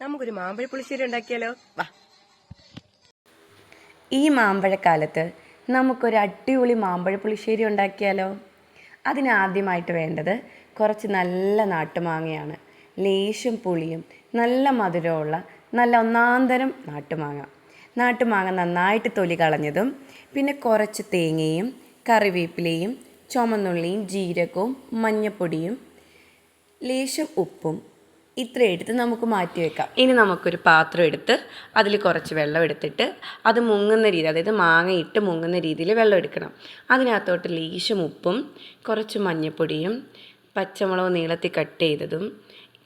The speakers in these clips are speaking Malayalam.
നമുക്കൊരു മാമ്പഴ പുളിശ്ശേരി ഉണ്ടാക്കിയാലോ? വാ. ഈ മാമ്പഴക്കാലത്ത് നമുക്കൊരു അടിപൊളി മാമ്പഴ പുളിശ്ശേരി ഉണ്ടാക്കിയാലോ? അതിനാദ്യമായിട്ട് വേണ്ടത് കുറച്ച് നല്ല നാട്ടുമാങ്ങയാണ്. ലേശം പുളിയും നല്ല മധുരമുള്ള നല്ല ഒന്നാന്തരം നാട്ടുമാങ്ങ. നാട്ടുമാങ്ങ നന്നായിട്ട് തൊലി കളഞ്ഞതും പിന്നെ കുറച്ച് തേങ്ങയും കറിവേപ്പിലയും ചുമന്നുള്ളിയും ജീരകവും മഞ്ഞപ്പൊടിയും ലേശം ഉപ്പും ഇത്ര എടുത്ത് നമുക്ക് മാറ്റി വെക്കാം. ഇനി നമുക്കൊരു പാത്രം എടുത്ത് അതിൽ കുറച്ച് വെള്ളം എടുത്തിട്ട് അത് മുങ്ങുന്ന രീതി അതായത് മാങ്ങ ഇട്ട് മുങ്ങുന്ന രീതിയിൽ വെള്ളം എടുക്കണം. അതിനകത്തോട്ട് ലേശം ഉപ്പും കുറച്ച് മഞ്ഞൾപ്പൊടിയും പച്ചമുളക് നീളത്തിൽ കട്ട് ചെയ്തതും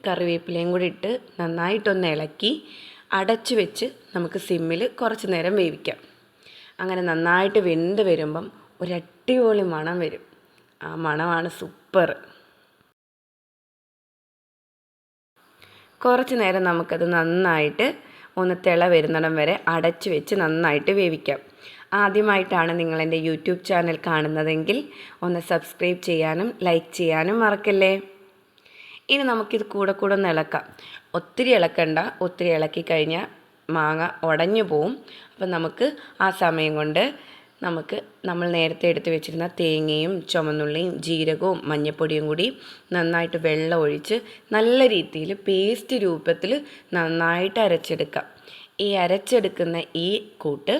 കറിവേപ്പിലയും കൂടി ഇട്ട് നന്നായിട്ടൊന്ന് ഇളക്കി അടച്ചു വെച്ച് നമുക്ക് സിമ്മിൽ കുറച്ച് നേരം വേവിക്കാം. അങ്ങനെ നന്നായിട്ട് വെന്ത് വരുമ്പം ഒരു അടിപൊളി മണം വരും. ആ മണമാണ് സൂപ്പർ. കുറച്ച് നേരം നമുക്കത് നന്നായിട്ട് ഒന്ന് തിള വരുന്നിടം വരെ അടച്ചു വെച്ച് നന്നായിട്ട് വേവിക്കാം. ആദ്യമായിട്ടാണ് നിങ്ങൾ എന്റെ യൂട്യൂബ് ചാനൽ കാണുന്നതെങ്കിൽ ഒന്ന് സബ്സ്ക്രൈബ് ചെയ്യാനും ലൈക്ക് ചെയ്യാനും മറക്കല്ലേ? ഇനി നമുക്കിത് കൂടെ കൂടെ ഒന്ന് ഇളക്കാം. ഒത്തിരി ഇളക്കണ്ട ഒത്തിരി ഇളക്കി കഴിഞ്ഞാൽ മാങ്ങ ഉടഞ്ഞു പോവും. അപ്പം നമുക്ക് ആ സമയം കൊണ്ട് നമുക്ക് നമ്മൾ നേരത്തെ എടുത്ത് വെച്ചിരുന്ന തേങ്ങയും ചുമന്നുള്ളിയും ജീരകവും മഞ്ഞൾപ്പൊടിയും കൂടി നന്നായിട്ട് വെള്ളം ഒഴിച്ച് നല്ല രീതിയിൽ പേസ്റ്റ് രൂപത്തിൽ നന്നായിട്ട് അരച്ചെടുക്കാം. ഈ അരച്ചെടുക്കുന്ന ഈ കൂട്ട്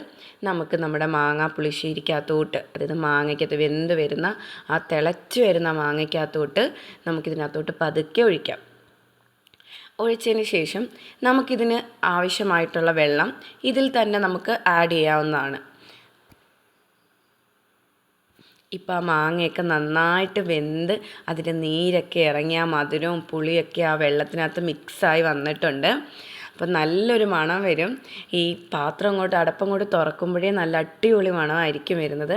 നമുക്ക് നമ്മുടെ മാങ്ങ പുളിശ്ശേരിക്കകത്തോട്ട് അതായത് മാങ്ങയ്ക്കകത്ത് വെന്ത് വരുന്ന ആ തിളച്ച് വരുന്ന മാങ്ങയ്ക്കകത്തോട്ട് നമുക്കിതിനകത്തോട്ട് പതുക്കെ ഒഴിക്കാം. ഒഴിച്ചതിന് ശേഷം നമുക്കിതിന് ആവശ്യമായിട്ടുള്ള വെള്ളം ഇതിൽ തന്നെ നമുക്ക് ആഡ് ചെയ്യാവുന്നതാണ്. ഇപ്പം ആ മാങ്ങയൊക്കെ നന്നായിട്ട് വെന്ത് അതിന്റെ നീരൊക്കെ ഇറങ്ങി ആ മധുരവും പുളിയൊക്കെ ആ വെള്ളത്തിനകത്ത് മിക്സായി വന്നിട്ടുണ്ട്. അപ്പം നല്ലൊരു മണം വരും. ഈ പാത്രം അങ്ങോട്ട് കൊണ്ട് തുറക്കുമ്പോഴേ നല്ല അടിപൊളി മണമായിരിക്കും വരുന്നത്.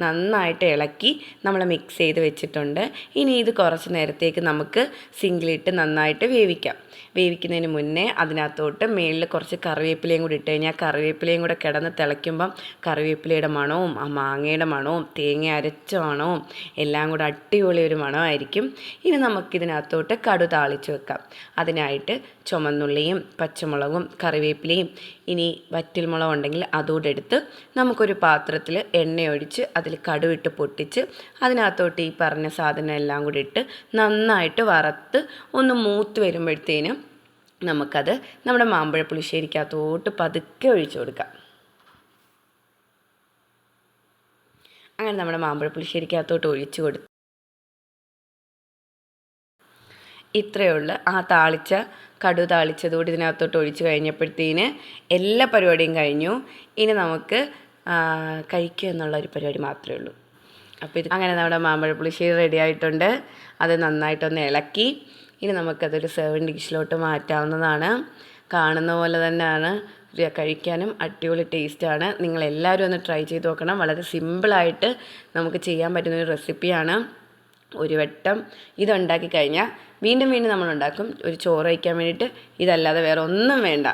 നന്നായിട്ട് ഇളക്കി നമ്മൾ മിക്സ് ചെയ്ത് വെച്ചിട്ടുണ്ട്. ഇനി ഇത് കുറച്ച് നേരത്തേക്ക് നമുക്ക് സിങ്കിലിട്ട് നന്നായിട്ട് വേവിക്കാം. വേവിക്കുന്നതിന് മുന്നേ അതിനകത്തോട്ട് മേളിൽ കുറച്ച് കറിവേപ്പിലയും കൂടി ഇട്ട് കഴിഞ്ഞാൽ കറിവേപ്പിലയും കൂടെ കിടന്ന് തിളയ്ക്കുമ്പം കറിവേപ്പിലയുടെ മണവും ആ മാങ്ങയുടെ മണവും തേങ്ങ അരച്ച മണവും എല്ലാം കൂടെ അടിപൊളി ഒരു മണമായിരിക്കും. ഇനി നമുക്കിതിനകത്തോട്ട് കടു താളിച്ച് വെക്കാം. അതിനായിട്ട് ചുമന്നുള്ളിയും പച്ചമുളകും കറിവേപ്പിലയും ഇനി വറ്റൽമുളക് ഉണ്ടെങ്കിൽ അതുകൂടെ എടുത്ത് നമുക്കൊരു പാത്രത്തിൽ എണ്ണയൊഴിച്ച് അതിൽ കടുവിട്ട് പൊട്ടിച്ച് അതിനകത്തോട്ട് ഈ പറഞ്ഞ സാധനം എല്ലാം കൂടി ഇട്ട് നന്നായിട്ട് വറുത്ത് ഒന്ന് മൂത്ത് വരുമ്പോഴത്തേനും നമുക്കത് നമ്മുടെ മാമ്പഴ പുളിശ്ശേരിക്കകത്തോട്ട് പതുക്കെ ഒഴിച്ചു കൊടുക്കാം. അങ്ങനെ നമ്മുടെ മാമ്പഴ പുളിശ്ശേരിക്കകത്തോട്ട് ഒഴിച്ചു കൊടുത്ത് ഇത്രയേ ഉള്ളൂ ആ താളിച്ച കടു താളിച്ചതുകൂടി ഇതിനകത്തോട്ട് ഒഴിച്ചു കഴിഞ്ഞപ്പോഴത്തേന് എല്ലാ പരിപാടിയും കഴിഞ്ഞു. ഇനി നമുക്ക് കഴിക്കുക എന്നുള്ള ഒരു പരിപാടി മാത്രമേ ഉള്ളൂ. അപ്പോൾ ഇത് അങ്ങനെ നമ്മുടെ മാമ്പഴ പുളിശ്ശേരി റെഡി ആയിട്ടുണ്ട്. അത് നന്നായിട്ടൊന്ന് ഇളക്കി. ഇനി നമുക്കതൊരു സെർവിങ് ഡിഷിലോട്ട് മാറ്റാവുന്നതാണ്. കാണുന്ന പോലെ തന്നെയാണ്. കഴിക്കാനും അടിപൊളി ടേസ്റ്റാണ് നിങ്ങളെല്ലാവരും ഒന്ന് ട്രൈ ചെയ്ത് നോക്കണം. വളരെ സിമ്പിളായിട്ട് നമുക്ക് ചെയ്യാൻ പറ്റുന്ന ഒരു റെസിപ്പിയാണ് ഒരു വട്ടം ഇതുണ്ടാക്കി കഴിഞ്ഞാൽ വീണ്ടും വീണ്ടും നമ്മൾ ഉണ്ടാക്കും. ഒരു ചോറ് വയ്ക്കാൻ വേണ്ടിയിട്ട് ഇതല്ലാതെ വേറെ ഒന്നും വേണ്ട.